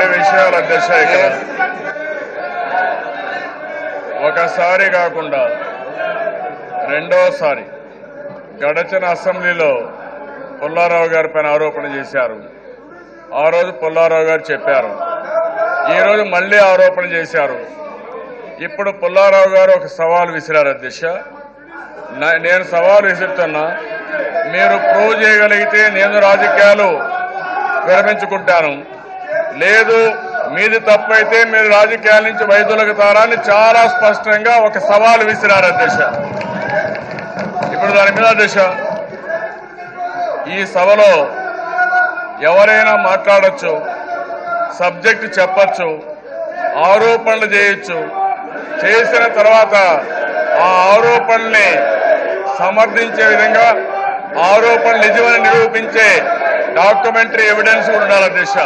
రెండు విషయాలు అధ్యక్ష ఇక్కడ. ఒకసారి కాకుండా రెండోసారి గడచిన అసెంబ్లీలో పుల్లారావు గారి పైన ఆరోపణ చేశారు. ఆ రోజు పుల్లారావు గారు చెప్పారు. ఈ రోజు మళ్ళీ ఆరోపణ చేశారు. ఇప్పుడు పుల్లారావు గారు ఒక సవాల్ విసిరారు అధ్యక్ష. నేను సవాల్ విసురుతున్నా. మీరు ప్రూవ్ చేయగలిగితే నేను రాజకీయాలు విరమించుకుంటాను. లేదు మీది తప్పైతే మీరు రాజకీయాల నుంచి వైదొలగుతారా అని చాలా స్పష్టంగా ఒక సవాల్ విసిరారు అధ్యక్ష. ఇప్పుడు దాని మీద అధ్యక్ష ఈ సభలో ఎవరైనా మాట్లాడచ్చు సబ్జెక్ట్ చెప్పచ్చు ఆరోపణలు చేయొచ్చు చేసిన తర్వాత ఆ ఆరోపణల్ని సమర్థించే విధంగా ఆరోపణలు నిజమని నిరూపించే డాక్యుమెంటరీ ఎవిడెన్స్ కూడా ఉండాలి అధ్యక్ష.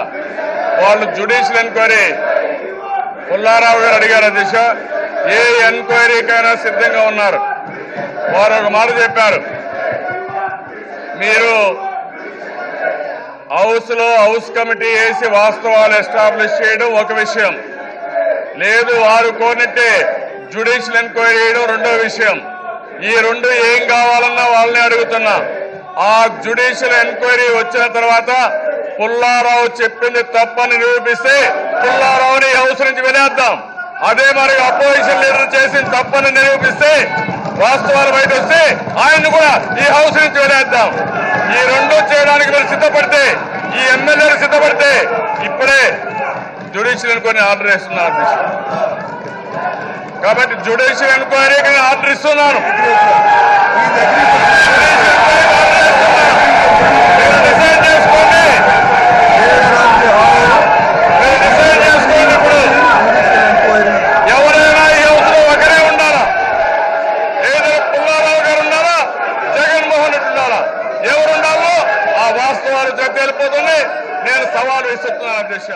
వాళ్ళు జుడిషియల్ ఎంక్వైరీ పుల్లారావు గారు అడిగారు అధ్యక్ష ఏ ఎంక్వైరీకైనా సిద్ధంగా ఉన్నారు? వారు ఒక మాట చెప్పారు. మీరు హౌస్లో హౌస్ కమిటీ వేసి వాస్తవాలు ఎస్టాబ్లిష్ చేయడం ఒక విషయం. లేదు వారు కోరినట్టే జుడిషియల్ ఎంక్వైరీ చేయడం రెండో విషయం. ఈ రెండు ఏం కావాలన్నా వాళ్ళని అడుగుతున్నా. ఆ జుడిషియల్ ఎంక్వైరీ వచ్చిన తర్వాత పుల్లారావు చెప్పింది తప్పని నిరూపిస్తే పుల్లారావుని హౌస్ నుంచి వెళ్ళేద్దాం అదే మరి అపోజిషన్ లీడర్ చేసి తప్పని నిరూపిస్తే వాస్తవాలు బయట వస్తే ఆయన్ని కూడా ఈ హౌస్ నుంచి వెళ్ళేద్దాం ఈ రెండు చేయడానికి మీరు సిద్ధపడితే ఈ ఎమ్మెల్యేలు సిద్ధపడితే ఇప్పుడే జ్యుడిషియల్ ఎన్క్వైరీ ఆర్డర్ ఇస్తున్నారు కాబట్టి జ్యుడిషియల్ ఎన్క్వైరీకి ఆర్డర్ ఇస్తున్నాను మీరు డిసైడ్ చేసుకోండి మీరు డిసైడ్ చేసుకోండి ఇప్పుడు ఎవరైనా ఈ హౌస్లో ఒకరే ఉండాలా ఏదో పుల్లారావు గారు ఉన్నారా జగన్మోహన్ రెడ్డి ఉన్నారా ఎవరు ఉండాలో నేను సవాలు విసురుతున్నాను అధ్యక్ష.